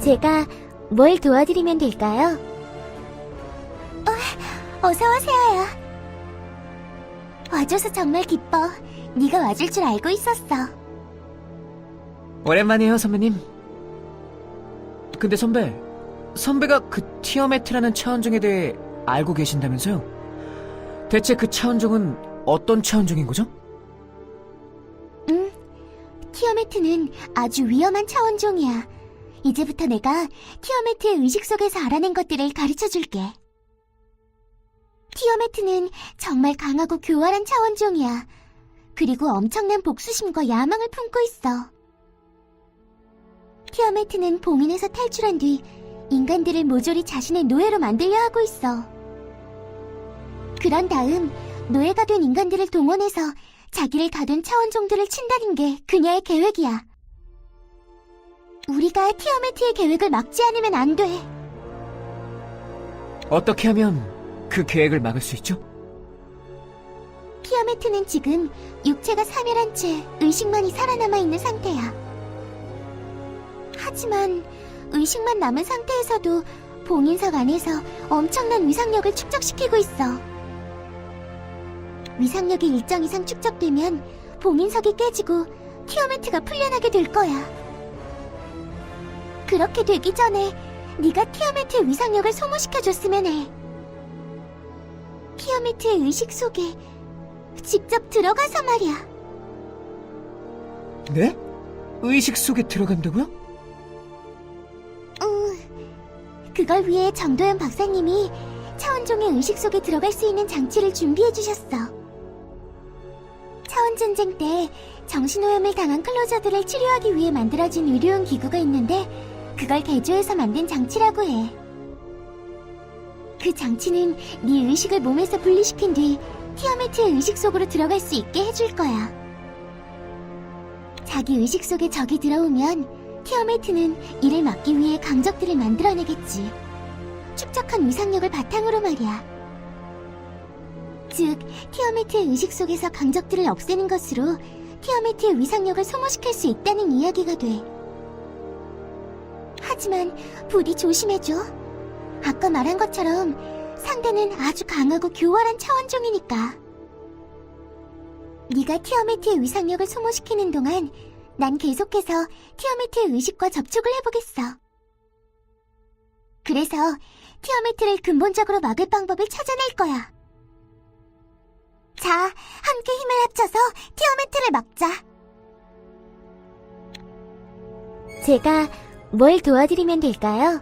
제가 뭘 도와드리면 될까요? 어서 오세요. 와줘서 정말 기뻐. 네가 와줄 줄 알고 있었어. 오랜만이에요, 선배님. 근데 선배, 선배가 그 티어매트라는 차원종에 대해 알고 계신다면서요? 대체 그 차원종은 어떤 차원종인 거죠? 응. 티어매트는 아주 위험한 차원종이야. 이제부터 내가 티어매트의 의식 속에서 알아낸 것들을 가르쳐 줄게. 티어매트는 정말 강하고 교활한 차원종이야. 그리고 엄청난 복수심과 야망을 품고 있어. 티어매트는 봉인에서 탈출한 뒤 인간들을 모조리 자신의 노예로 만들려 하고 있어. 그런 다음 노예가 된 인간들을 동원해서 자기를 가둔 차원종들을 친다는 게 그녀의 계획이야. 우리가 티어매트의 계획을 막지 않으면 안 돼. 어떻게 하면 그 계획을 막을 수 있죠? 티어매트는 지금 육체가 사멸한 채 의식만이 살아남아 있는 상태야. 하지만 의식만 남은 상태에서도 봉인석 안에서 엄청난 위상력을 축적시키고 있어. 위상력이 일정 이상 축적되면 봉인석이 깨지고 티어매트가 풀려나게 될 거야. 그렇게 되기 전에 네가 티어매트의 위상력을 소모시켜줬으면 해. 티어매트의 의식 속에 직접 들어가서 말이야. 네? 의식 속에 들어간다고요? 응. 그걸 위해 정도현 박사님이 차원종의 의식 속에 들어갈 수 있는 장치를 준비해 주셨어. 차원 전쟁 때 정신오염을 당한 클로저들을 치료하기 위해 만들어진 의료용 기구가 있는데 그걸 개조해서 만든 장치라고 해. 그 장치는 네 의식을 몸에서 분리시킨 뒤 티어매트의 의식 속으로 들어갈 수 있게 해줄 거야. 자기 의식 속에 적이 들어오면 티어매트는 이를 막기 위해 강적들을 만들어내겠지. 축적한 위상력을 바탕으로 말이야. 즉, 티어매트의 의식 속에서 강적들을 없애는 것으로 티어매트의 위상력을 소모시킬 수 있다는 이야기가 돼. 하지만 부디 조심해줘. 아까 말한 것처럼 상대는 아주 강하고 교활한 차원종이니까. 네가 티어매트의 위상력을 소모시키는 동안 난 계속해서 티어매트의 의식과 접촉을 해보겠어. 그래서 티어매트를 근본적으로 막을 방법을 찾아낼 거야. 자, 함께 힘을 합쳐서 티어매트를 막자. 제가 뭘 도와드리면 될까요?